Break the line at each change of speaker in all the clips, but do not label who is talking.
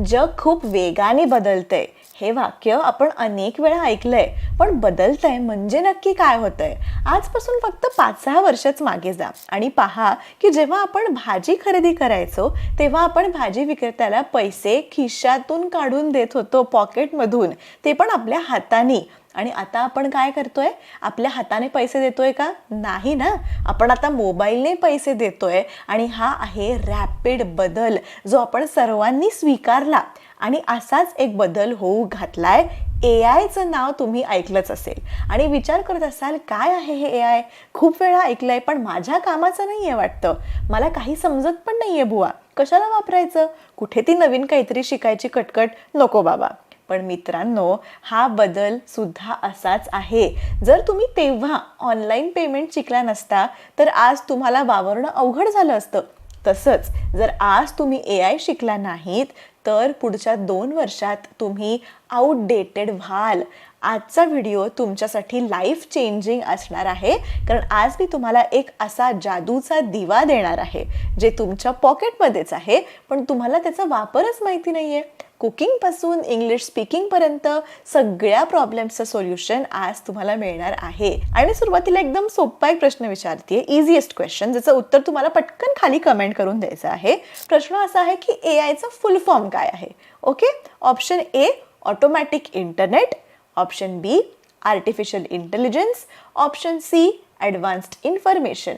जग खूप वेगाने बदलतंय. हे वाक्य आपण अनेक वेळा ऐकलंय पण बदलतंय म्हणजे नक्की काय होतंय? आजपासून फक्त पाच सहा वर्षच मागे जा आणि पहा की जेव्हा आपण भाजी खरेदी करायचो तेव्हा आपण भाजी विक्रेत्याला पैसे खिशातून काढून देत होतो पॉकेटमधून. ते पण आपल्या हाताने. आणि आता आपण काय करतोय? आपल्या हाताने पैसे देतोय का? नाही ना. आपण आता मोबाईलने पैसे देतोय आणि हा आहे रॅपिड बदल जो आपण सर्वांनी स्वीकारला. आणि असाच एक बदल होऊ घातलाय. ए आयचं नाव तुम्ही ऐकलंच असेल. आणि विचार करत असाल काय आहे हे ए आय खूप वेळा ऐकलंय पण माझ्या कामाचं नाही आहे वाटतं. मला काही समजत पण नाही आहे बुवा. कशाला वापरायचं? कुठे ती नवीन काहीतरी शिकायची कटकट? नको बाबा. पण मित्रांनो हा बदल सुद्धा असाच आहे. जर तुम्ही तेव्हा ऑनलाईन पेमेंट शिकला नसता तर आज तुम्हाला वावरणं अवघड झालं असतं. तसंच जर आज तुम्ही ए आय शिकला नाहीत तर पुढच्या दोन वर्षात तुम्ही आउटडेटेड व्हाल. आजचा व्हिडिओ तुमच्यासाठी लाईफ चेंजिंग असणार आहे कारण आज मी तुम्हाला एक असा जादूचा दिवा देणार आहे जे तुमच्या पॉकेटमध्येच आहे पण तुम्हाला त्याचा वापरच माहिती नाही आहे कुकिंगपासून इंग्लिश स्पीकिंगपर्यंत सगळ्या प्रॉब्लेम्सचं सोल्युशन आज तुम्हाला मिळणार आहे. आणि सुरुवातीला एकदम सोपा एक प्रश्न विचारते इझिएस्ट क्वेश्चन ज्याचं उत्तर तुम्हाला पटकन खाली कमेंट करून द्यायचं आहे. प्रश्न असा आहे की ए आयचा फुल फॉर्म काय आहे? Okay option A automatic internet option B artificial intelligence option C advanced information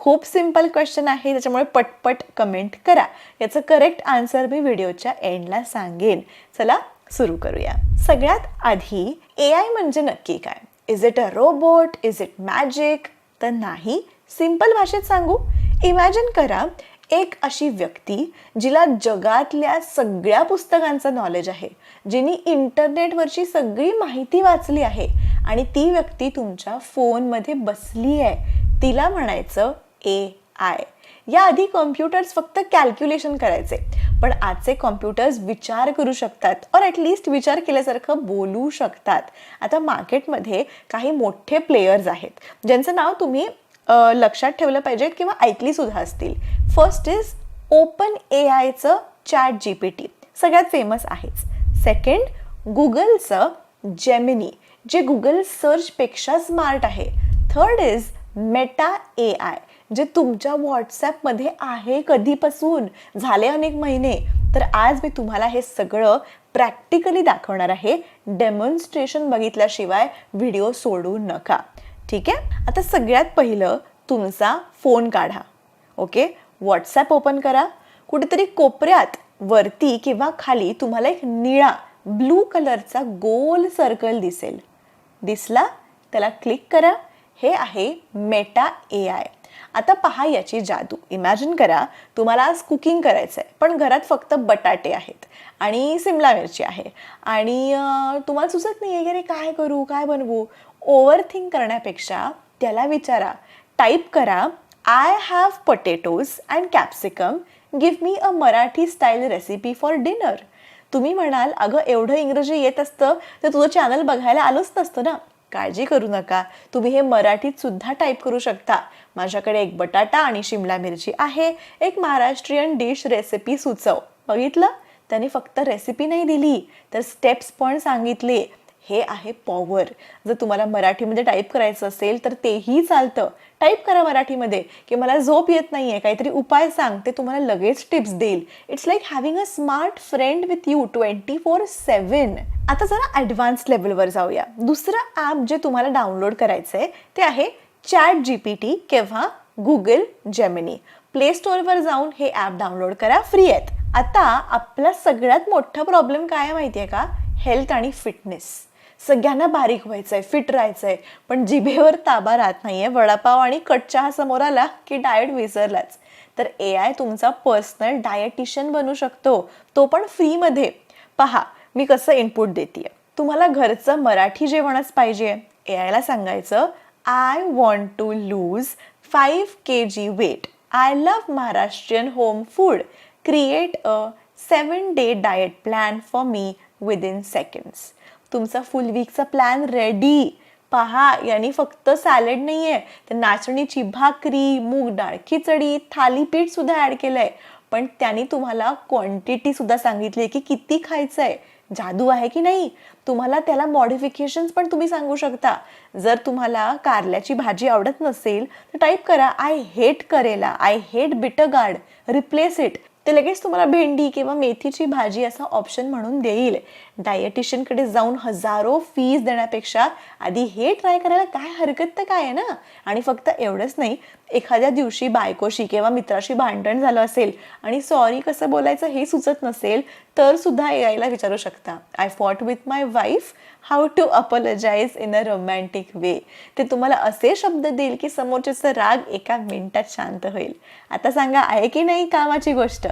खूप सिंपल क्वेश्चन आहे त्याच्यामुळे पटपट कमेंट करा. याचं करेक्ट आन्सर मी व्हिडिओच्या एंडला सांगेन. चला सुरू करूया. सगळ्यात आधी ए आय म्हणजे नक्की काय? Is it a robot is it magic तर नाही. सिंपल भाषेत सांगू. इमॅजिन करा एक अशी व्यक्ती जिला जगातल्या सगळ्या पुस्तकांचं नॉलेज आहे जिने इंटरनेटवरची सगळी माहिती वाचली आहे आणि ती व्यक्ती तुमच्या फोनमध्ये बसली आहे. तिला म्हणायचं ए आय. याआधी कॉम्प्युटर्स फक्त कॅल्क्युलेशन करायचे. पण आजचे कॉम्प्युटर्स विचार करू शकतात और ॲटलिस्ट विचार केल्यासारखं बोलू शकतात. आता मार्केटमध्ये काही मोठे प्लेयर्स आहेत. ज्यांचं नाव तुम्ही लक्षात ठेवलं पाहिजे किंवा ऐकली सुद्धा असतील. फर्स्ट इज ओपन ए आयचं चॅट जी पी टी सगळ्यात फेमस आहेच. सेकंड गुगलचं जेमिनी जे गुगल सर्चपेक्षा स्मार्ट आहे. Third is Meta A I जे तुमच्या व्हॉट्सॲपमध्ये आहे कधीपासून झाले अनेक महिने तर आज मी तुम्हाला हे सगळं प्रॅक्टिकली दाखवणार आहे. डेमॉन्स्ट्रेशन बघितल्याशिवाय व्हिडिओ सोडू नका. ठीक आहे? आता सगळ्यात पहिलं तुमचा फोन काढा. ओके? व्हॉट्सॲप ओपन करा. कुठेतरी कोपऱ्यात वरती किंवा खाली तुम्हाला एक निळा ब्लू कलरचा गोल सर्कल दिसेल. दिसला? त्याला क्लिक करा. हे आहे मेटा ए आय. आता पहा याची जादू. इमॅजिन करा तुम्हाला आज कुकिंग करायचं आहे पण घरात फक्त बटाटे आहेत आणि सिमला मिरची आहे. आणि तुम्हाला सुचत नाही आहे की अरे काय करू काय बनवू? ओव्हर थिंक करण्यापेक्षा त्याला विचारा. टाईप करा I have potatoes and capsicum give me a Marathi style recipe for dinner तुम्ही म्हणाल अगं एवढं इंग्रजी येत असतं तर तुझं चॅनल बघायला आलोच नसतं ना. काळजी करू नका. तुम्ही हे मराठीत सुद्धा टाईप करू शकता. माझ्याकडे एक बटाटा आणि शिमला मिरची आहे. एक महाराष्ट्रीयन डिश रेसिपी सुचव. बघितलं? त्याने फक्त रेसिपी नाही दिली तर स्टेप्स पण सांगितले. हे आहे पॉवर जर तुम्हाला मराठीमध्ये टाईप करायचं असेल तर तेही चालतं. टाईप करा मराठीमध्ये की मला झोप येत नाही आहे काहीतरी उपाय सांग ते तुम्हाला लगेच टिप्स देईल. It's like having a smart friend with you twenty four seven आता जरा ॲडव्हान्स लेवलवर जाऊया. दुसरं ॲप जे तुम्हाला डाउनलोड करायचं आहे ते आहे चॅट जी पी टी किंवा गुगल जेमिनी प्ले स्टोअरवर जाऊन हे ॲप डाउनलोड करा. फ्री आहेत. आता आपला सगळ्यात मोठा प्रॉब्लेम काय आहे माहिती आहे का? हेल्थ आणि फिटनेस सगळ्यांना बारीक व्हायचं आहे फिट राहायचं आहे पण जिभेवर ताबा राहत नाही आहे वडापाव आणि कटच्या हा समोर आला की डाएट विसरलाच. तर ए आय तुमचा पर्सनल डायटिशियन बनू शकतो. तो पण फ्रीमध्ये पहा मी कसं इनपुट देते तुम्हाला घरचं मराठी जेवणच पाहिजे. ए आयला सांगायचं I want to lose five K G weight I love Maharashtrian home food create a seven day diet plan for me within seconds तुमचा फुल वीकचा प्लॅन रेडी पहा यांनी फक्त सॅलड नाही आहे तर नाचणीची भाकरी मूग डाळ खिचडी थालीपीठ सुद्धा ॲड आहे पण त्यांनी तुम्हाला क्वांटिटीसुद्धा सांगितली आहे की किती खायचं आहे जादू आहे की नाही? तुम्हाला त्याला मॉडिफिकेशन्स पण तुम्ही सांगू शकता. जर तुम्हाला कारल्याची भाजी आवडत नसेल तर टाईप करा I hate karela I hate bitter gourd replace it ते लगेच तुम्हाला भेंडी किंवा मेथीची भाजी असा ऑप्शन म्हणून देईल. डायटिशियनकडे जाऊन हजारो फीज देण्यापेक्षा आधी हे ट्राय करायला काय हरकत तर काय आहे ना? आणि फक्त एवढंच नाही एखाद्या दिवशी बायकोशी किंवा मित्राशी भांडण झालं असेल आणि सॉरी कसं बोलायचं हे सुचत नसेल तर सुद्धा ए आयला विचारू शकता. I fought with my wife how to apologise in a romantic way ते तुम्हाला असे शब्द देईल की समोरच्याचा राग एका मिनिटात शांत होईल. आता सांगा आहे की नाही कामाची गोष्ट?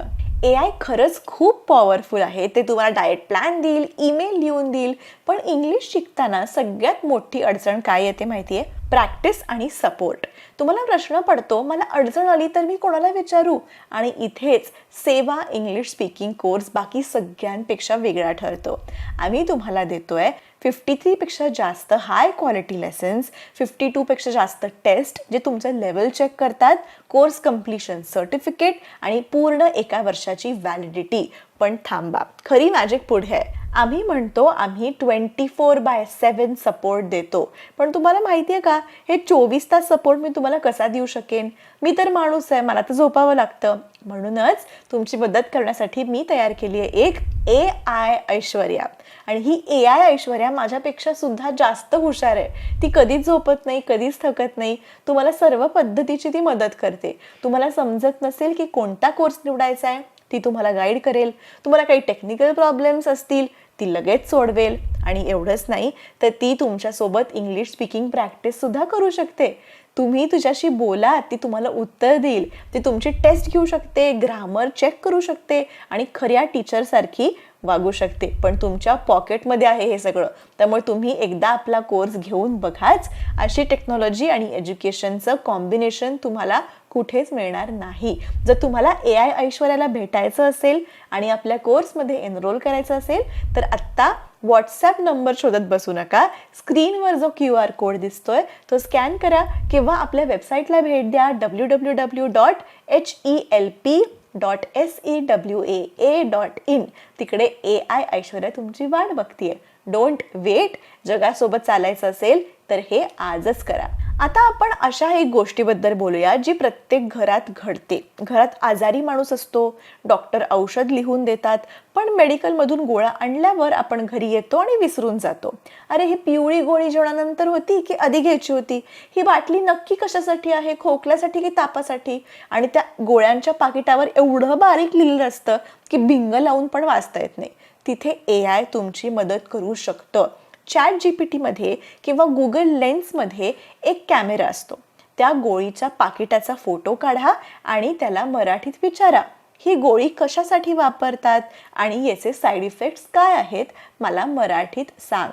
ए आय खरंच खूप पॉवरफुल आहे. ते तुम्हाला डाएट प्लॅन देईल ईमेल लिहून देईल पण इंग्लिश शिकताना सगळ्यात मोठी अडचण काय येते माहिती आहे प्रॅक्टिस आणि सपोर्ट तुम्हाला प्रश्न पडतो मला अडचण आली तर मी कोणाला विचारू? आणि इथेच सेवा इंग्लिश स्पीकिंग कोर्स बाकी सगळ्यांपेक्षा वेगळा ठरतो. आम्ही तुम्हाला देतोय फिफ्टी थ्रीपेक्षा जास्त हाय क्वालिटी लेसन्स फिफ्टी टूपेक्षा जास्त टेस्ट जे तुमचं लेवल चेक करतात कोर्स कम्प्लिशन सर्टिफिकेट आणि पूर्ण एका वर्षाची व्हॅलिडिटी पण थांबा खरी मॅजिक पुढे आहे. आम्ही म्हणतो आम्ही twenty four by seven support देतो. पण तुम्हाला माहिती आहे का हे चोवीस तास सपोर्ट मी तुम्हाला कसा देऊ शकेन? मी तर माणूस आहे मला तर झोपावं लागतं. म्हणूनच तुमची मदत करण्यासाठी मी तयार केली आहे एक ए आय ऐश्वर्या. आणि ही ए आय ऐश्वर्या माझ्यापेक्षा सुद्धा जास्त हुशार आहे. ती कधीच झोपत नाही कधीच थकत नाही. तुम्हाला सर्व पद्धतीची ती मदत करते. तुम्हाला समजत नसेल की कोणता कोर्स निवडायचा आहे ती तुम्हाला गाईड करेल. तुम्हाला काही टेक्निकल प्रॉब्लेम्स असतील ती लगेच सोडवेल. आणि एवढंच नाही तर ती तुमच्यासोबत इंग्लिश स्पीकिंग प्रॅक्टिससुद्धा करू शकते. तुम्ही तुझ्याशी बोला ती तुम्हाला उत्तर देईल. ती तुमची टेस्ट घेऊ शकते ग्रामर चेक करू शकते आणि खऱ्या टीचरसारखी वागू शकते. पण तुमच्या पॉकेटमध्ये आहे हे सगळं. त्यामुळे तुम्ही एकदा आपला कोर्स घेऊन बघाच. अशी टेक्नॉलॉजी आणि एज्युकेशनचं कॉम्बिनेशन तुम्हाला कुठेच मिळणार नाही. जर तुम्हाला ए आय ऐश्वर्याला भेटायचं असेल आणि आपल्या कोर्समध्ये एनरोल करायचं असेल तर आत्ता व्हॉट्सॲप नंबर शोधत बसू नका. स्क्रीनवर जो क्यू आर कोड दिसतोय तो स्कॅन करा किंवा आपल्या वेबसाईटला भेट द्या W W W dot H E L P dot S E W A A dot in तिकडे ए आय ऐश्वर्या तुमची वाट बघतीये. डोंट वेट जगासोबत चालायचं असेल तर हे आजच करा. आता आपण अशा एक गोष्टीबद्दल बोलूया जी प्रत्येक घरात घडते. घरात आजारी माणूस असतो डॉक्टर औषध लिहून देतात पण मेडिकलमधून गोळा आणल्यावर आपण घरी येतो आणि विसरून जातो. अरे ही पिवळी गोळी जेवणानंतर होती की आधी घ्यायची होती? ही बाटली नक्की कशासाठी आहे? खोकल्यासाठी की तापासाठी? आणि त्या गोळ्यांच्या पाकिटावर एवढं बारीक लिहिलेलं असतं की भिंग लावून पण वाचता येत नाही. तिथे ए आय तुमची मदत करू शकतं. चॅट जी पी टीमध्ये किंवा गुगल लेन्समध्ये एक कॅमेरा असतो. त्या गोळीच्या पाकिटाचा फोटो काढा आणि त्याला मराठीत विचारा. ही गोळी कशासाठी वापरतात आणि याचे साईड इफेक्ट्स काय आहेत मला मराठीत सांग.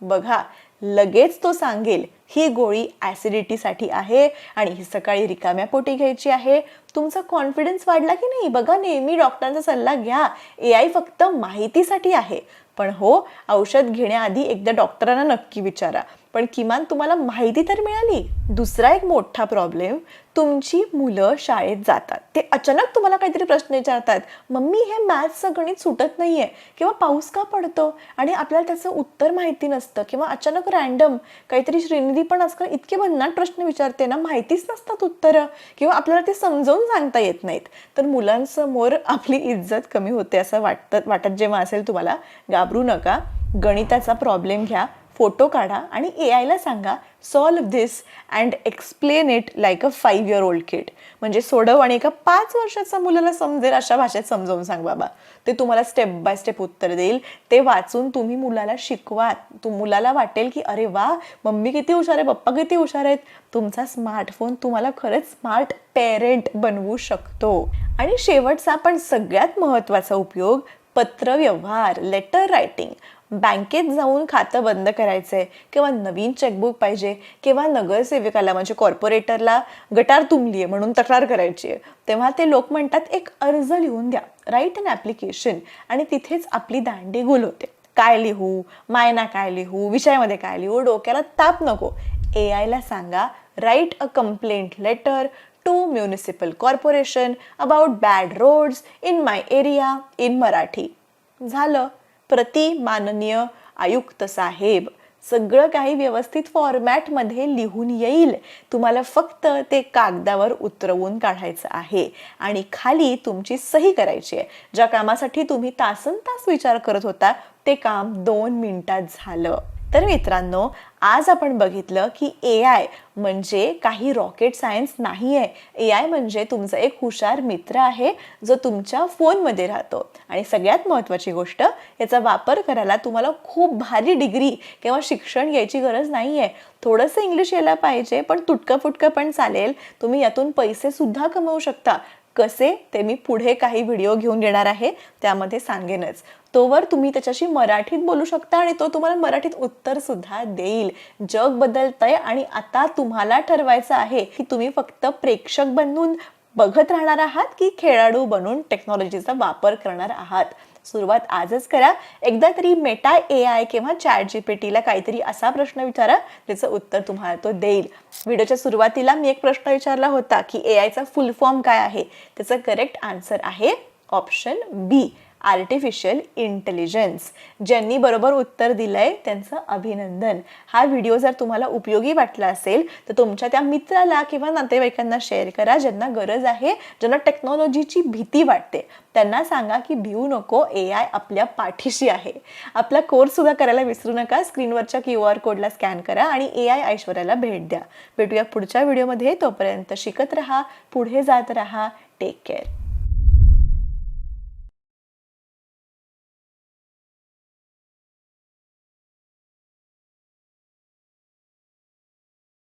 बघा लगेच तो सांगेल ही गोळी ॲसिडिटीसाठी आहे आणि ही सकाळी रिकाम्या पोटी घ्यायची आहे. तुमचा कॉन्फिडन्स वाढला की नाही? बघा नेहमी डॉक्टरांचा सल्ला घ्या. ए आय फक्त माहितीसाठी आहे. पण हो औषध घेण्याआधी एकदा डॉक्टरांना नक्की विचारा. पण किमान तुम्हाला माहिती तर मिळाली. दुसरा एक मोठा प्रॉब्लेम तुमची मुलं शाळेत जातात. ते अचानक तुम्हाला काहीतरी प्रश्न विचारतात. मम्मी हे मॅथ्सचं गणित सुटत नाही आहे किंवा पाऊस का पडतो? आणि आपल्याला त्याचं उत्तर माहिती नसतं. किंवा अचानक रॅन्डम काहीतरी श्रीनिधी पण आजकाल इतके भन्नाट प्रश्न विचारते ना माहितीच नसतात उत्तरं. किंवा आपल्याला ते समजावून सांगता येत नाहीत. तर मुलांसमोर आपली इज्जत कमी होते असं वाटतं वाटत जेव्हा असेल तुम्हाला. घाबरू नका. गणिताचा प्रॉब्लेम घ्या. फोटो काढा आणि ए आयला सांगा solve this and explain it like a five year old kid म्हणजे सोडव आणि एका पाच वर्षाचा मुलाला समजेल अशा भाषेत समजावून सांग बाबा. ते तुम्हाला स्टेप बाय स्टेप उत्तर देईल. ते वाचून तुम्ही मुलाला शिकवा. तू मुलाला वाटेल की अरे वा मम्मी किती हुशार आहे पप्पा किती हुशार आहेत. तुमचा स्मार्टफोन तुम्हाला खरंच स्मार्ट पेरेंट बनवू शकतो. आणि शेवटचा पण सगळ्यात महत्त्वाचा उपयोग पत्रव्यवहार लेटर रायटिंग बँकेत जाऊन खातं बंद करायचं आहे किंवा नवीन चेकबुक पाहिजे किंवा नगरसेवकाला म्हणजे कॉर्पोरेटरला गटार तुंबली आहे म्हणून तक्रार करायची आहे तेव्हा ते लोक म्हणतात एक अर्ज लिहून द्या राईट अन ॲप्लिकेशन आणि तिथेच आपली दांडी गुल होते काय लिहू? मायना काय लिहू? विषयामध्ये काय लिहू? डोक्याला ताप नको. ए आयला सांगा write a complaint letter to municipal corporation about bad roads in my area in Marathi झालं. प्रति माननीय आयुक्त साहेब सगळं काही व्यवस्थित फॉर्मॅटमध्ये लिहून येईल. तुम्हाला फक्त ते कागदावर उतरवून काढायचं आहे. आणि खाली तुमची सही करायची आहे. ज्या कामासाठी तुम्ही तासन तास विचार करत होता ते काम दोन मिनिटात झालं. तर मित्रांनो आज आपण बघितलं की ए आय म्हणजे काही रॉकेट सायन्स नाही आहे ए आय म्हणजे तुमचा एक हुशार मित्र आहे जो तुमच्या फोनमध्ये राहतो. आणि सगळ्यात महत्त्वाची गोष्ट याचा वापर करायला तुम्हाला खूप भारी डिग्री किंवा शिक्षण घ्यायची गरज नाही आहे थोडंसं इंग्लिश यायला पाहिजे पण तुटकं फुटकं पण चालेल. तुम्ही यातून पैसेसुद्धा कमवू शकता. कसे ते मी पुढे काही व्हिडिओ घेऊन येणार आहे त्यामध्ये सांगेनच. तोवर तुम्ही त्याच्याशी मराठीत बोलू शकता आणि तो तुम्हाला मराठीत उत्तर सुद्धा देईल. जग बदलतंय आणि आता तुम्हाला ठरवायचं आहे की तुम्ही फक्त प्रेक्षक बनून बघत राहणार आहात की खेळाडू बनून टेक्नॉलॉजीचा वापर करणार आहात. सुरुवात आजच करा. एकदा तरी मेटा ए आय किंवा चॅट जी पी टीला काहीतरी असा प्रश्न विचारा त्याचं उत्तर तुम्हाला तो देईल. व्हिडिओच्या सुरुवातीला मी एक प्रश्न विचारला होता की ए आयचा फुल फॉर्म काय आहे? त्याचं करेक्ट आन्सर आहे ऑप्शन बी आर्टिफिशियल इंटेलिजन्स ज्यांनी बरोबर उत्तर दिलंय त्यांचं अभिनंदन. हा व्हिडिओ जर तुम्हाला उपयोगी वाटला असेल तर तुमच्या त्या मित्राला किंवा नातेवाईकांना शेअर करा ज्यांना गरज आहे ज्यांना टेक्नॉलॉजीची भीती वाटते. त्यांना सांगा की भिवू नको ए आय आपल्या पाठीशी आहे. आपला कोर्स सुद्धा करायला विसरू नका स्क्रीनवरच्या क्यू आर कोडला स्कॅन करा आणि ए आय ऐश्वर्याला भेट द्या. भेटूया पुढच्या व्हिडिओमध्ये तोपर्यंत शिकत राहा पुढे जात राहा. Take care